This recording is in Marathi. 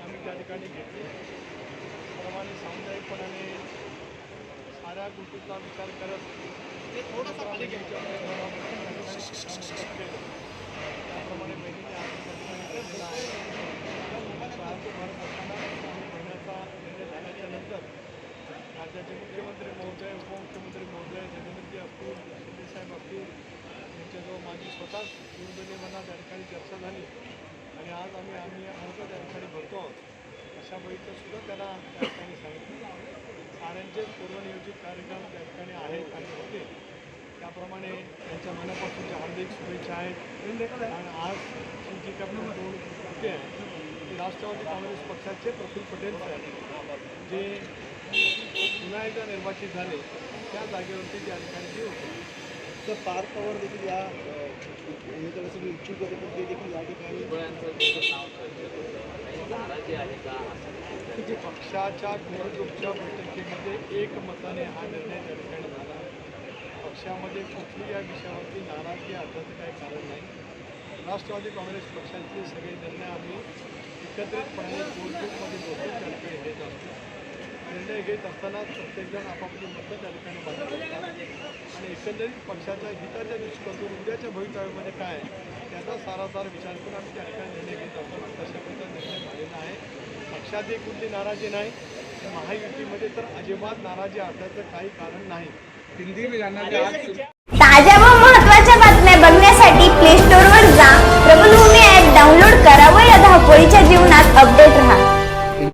आम्ही त्या ठिकाणी घेतले प्रमाणे सामुदायिकपणाने साऱ्या गोष्टीचा विचार करत त्याप्रमाणे बहिणीने आम्ही महिन्याचा निर्णय झाल्याच्यानंतर राज्याचे मुख्यमंत्री महोदय उपमुख्यमंत्री महोदय जनमंत्री असतील शिंदेसाहेब असतील यांच्याजवळ माझी स्वतःच दूरध्वनीवरनं त्या ठिकाणी चर्चा झाली आणि आज आम्ही आम्ही अर्ज त्या ठिकाणी भरतो आहोत. अशा सुद्धा त्याला त्या ठिकाणी सांगितलं. साऱ्यांचेच पूर्वनियोजित कार्यक्रम त्या ठिकाणी आहेत आणि होते. त्याप्रमाणे त्यांच्या मनापासूनच्या हार्दिक शुभेच्छा आहेत. आणि आज जी काही निवडणूक होते आहे ती राष्ट्रवादी काँग्रेस पक्षाचे प्रफुल्ल पटेल साहेब जे पुन्हा एकदा निर्वाचित झाले त्या जागेवरती त्या ठिकाणी होते. तर पार पॉवर देखील या अ, उमेदवारासाठी इच्छुक होते पण ते देखील या ठिकाणी जे पक्षाच्या निवडणुकीच्या बैठकीमध्ये एकमताने हा निर्णय त्या ठिकाणी झाला पक्षामध्ये कुठली या विषयावरती नाराजी असल्याचं काही कारण नाही. राष्ट्रवादी काँग्रेस पक्षाचे सगळे निर्णय आम्ही एकत्रितपणे कोरग्रुपमध्ये बोलतो त्या ठिकाणी घेत असतो निर्णय घेत असताना प्रत्येकजण आपापली मतं त्या ठिकाणी आणि एकंदरीत पक्षाच्या हिताच्या दृष्टीकोनातून उद्याच्या भवितव्यामध्ये काय आहे, त्याचा सारासार विचार करून आम्ही त्या ठिकाणी निर्णय घेत असतो तशा प्रकारचा निर्णय झालेला आहे. पक्षात एक कुठली नाराजी नाही. महायुतीमध्ये तर अजिबात नाराजी असल्याचं काही कारण नाही. हिंदी में जानना आज ताज्या